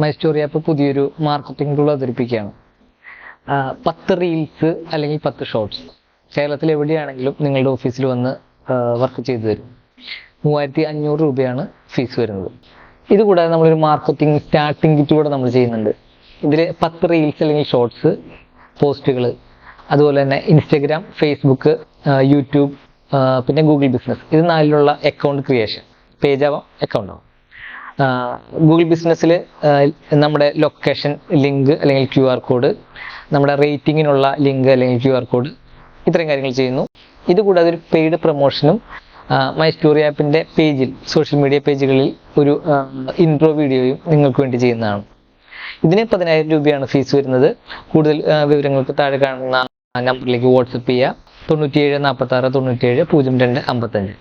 My story app പുതിയൊരു marketing tool അവതരിപ്പിക്കുകയാണ് പത്ത് റീൽസ് അല്ലെങ്കിൽ പത്ത് ഷോർട്സ് കേരളത്തിൽ എവിടെയാണെങ്കിലും നിങ്ങളുടെ ഓഫീസിൽ വന്ന് വർക്ക് ചെയ്തു തരും. മൂവായിരത്തി അഞ്ഞൂറ് രൂപയാണ് ഫീസ് വരുന്നത്. ഇതുകൂടാതെ നമ്മളൊരു മാർക്കറ്റിംഗ് സ്റ്റാർട്ടിംഗ് കിറ്റ് കൂടെ നമ്മൾ ചെയ്യുന്നുണ്ട്. ഇതിൽ പത്ത് റീൽസ് അല്ലെങ്കിൽ ഷോർട്സ് പോസ്റ്റുകൾ അതുപോലെ തന്നെ ഇൻസ്റ്റഗ്രാം ഫേസ്ബുക്ക് യൂട്യൂബ് പിന്നെ ഗൂഗിൾ ബിസിനസ് ഇത് നാലിലുള്ള അക്കൗണ്ട് ക്രിയേഷൻ പേജ് ആവാം അക്കൗണ്ട് ആവാം. ഗൂഗിൾ ബിസിനസ്സിൽ നമ്മുടെ ലൊക്കേഷൻ ലിങ്ക് അല്ലെങ്കിൽ ക്യു ആർ കോഡ് നമ്മുടെ റേറ്റിങ്ങിനുള്ള ലിങ്ക് അല്ലെങ്കിൽ ക്യു ആർ കോഡ് ഇത്രയും കാര്യങ്ങൾ ചെയ്യുന്നു. ഇതുകൂടാതെ ഒരു പെയ്ഡ് പ്രൊമോഷനും മൈ സ്റ്റോറി ആപ്പിന്റെ പേജിൽ സോഷ്യൽ മീഡിയ പേജുകളിൽ ഒരു ഇൻട്രോ വീഡിയോയും നിങ്ങൾക്ക് വേണ്ടി ചെയ്യുന്നതാണ്. ഇതിന് പതിനായിരം രൂപയാണ് ഫീസ് വരുന്നത്. കൂടുതൽ വിവരങ്ങൾക്ക് താഴെ കാണുന്ന നമ്പറിലേക്ക് വാട്സപ്പ് ചെയ്യുക തൊണ്ണൂറ്റിയേഴ് നാൽപ്പത്തി ആറ് തൊണ്ണൂറ്റിയേഴ് പൂജ്യം രണ്ട് അമ്പത്തഞ്ച്.